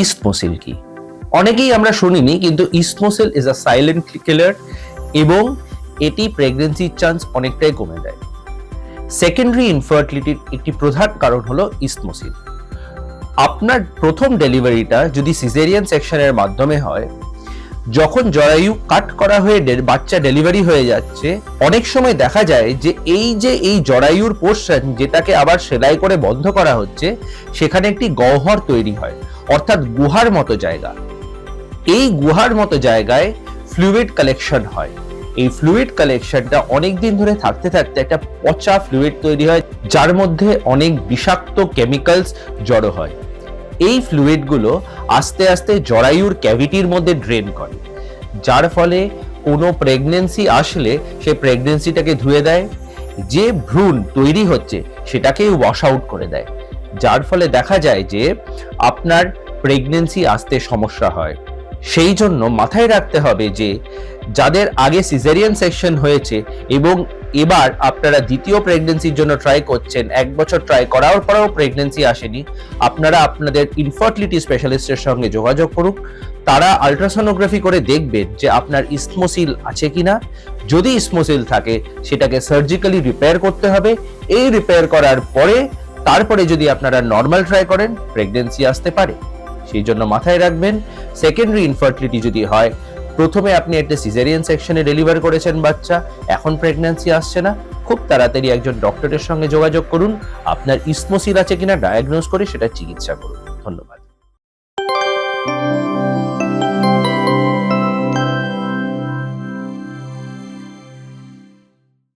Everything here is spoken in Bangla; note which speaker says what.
Speaker 1: ইস্টমোসিল কি? অনেকেই আমরা শুনিনি, কিন্তু ইস্টমোসিল ইজ আ সাইলেন্ট কিলার এবং এটি প্রেগনেন্সির চান্স অনেকটাই কমে দেয়। সেকেন্ডারি ইনফার্টিলিটির একটি প্রধান কারণ হলো ইস্টমোসিল আপনার প্রথম ডেলিভারিটা যদি সিজেরিয়ান সেকশনের মাধ্যমে হয় যখন জরায়ু কাট করা হয়ে বাচ্চা ডেলিভারি হয়ে যাচ্ছে, অনেক সময় দেখা যায় যে এই যে এই জরায়ুর পোর্শন যেটাকে আবার সেলাই করে বন্ধ করা হচ্ছে, সেখানে একটি গহ্বর তৈরি হয়, অর্থাৎ গুহার মতো জায়গা। এই গুহার মতো জায়গায় ফ্লুইড কালেকশন হয়। এই ফ্লুইড কালেকশনটা অনেক দিন ধরে থাকতে থাকতে একটা পচা ফ্লুইড তৈরি হয়, যার মধ্যে অনেক বিষাক্ত কেমিক্যালস জড়ো হয়। এই ফ্লুইডগুলো আস্তে আস্তে জরায়ুর ক্যাভিটির মধ্যে ড্রেন করে। যার ফলে কোনো প্রেগনেন্সি আসলে সে প্রেগনেন্সিটাকে ধুয়ে দেয়। যে ভ্রূণ তৈরি হচ্ছে সেটাকে ওয়াশ আউট করে দেয়। যার ফলে দেখা যায় যে আপনার প্রেগনেন্সি আসতে সমস্যা হয়। সেই জন্য মাথায় রাখতে হবে যে যাদের আগে সিজারিয়ান সেকশন হয়েছে এবং এবার আপনারা দ্বিতীয় প্রেগনেন্সির জন্য ট্রাই করছেন, এক বছর ট্রাই করার পরেও প্রেগনেন্সি আসেনি, আপনারা আপনাদের ইনফার্টিলিটি স্পেশালিস্টের সঙ্গে যোগাযোগ করুক তারা আলট্রাসোনোগ্রাফি করে দেখবেন যে আপনার ইসমোসিল আছে কিনা। যদি ইসমোসিল থাকে, সেটাকে সার্জিক্যালি রিপেয়ার করতে হবে। এই রিপেয়ার করার পরে, তারপরে যদি আপনারা নর্মাল ট্রাই করেন প্রেগনেন্সি আসতে পারে। সেই জন্য মাথায় রাখবেন সেকেন্ডারি ইনফার্টিলিটি যদি হয়, প্রথমে আপনি একটা সিজারিয়ান সেকশনে ডেলিভার করেছেন বাচ্চা, এখন প্রেগন্যান্সি আসছে না, খুব তাড়াতাড়ি একজন ডক্টরের সঙ্গে যোগাযোগ করুন, আপনার ইসমোসিল আছে কিনা ডায়াগনোজ করে সেটা চিকিৎসা করুন। ধন্যবাদ।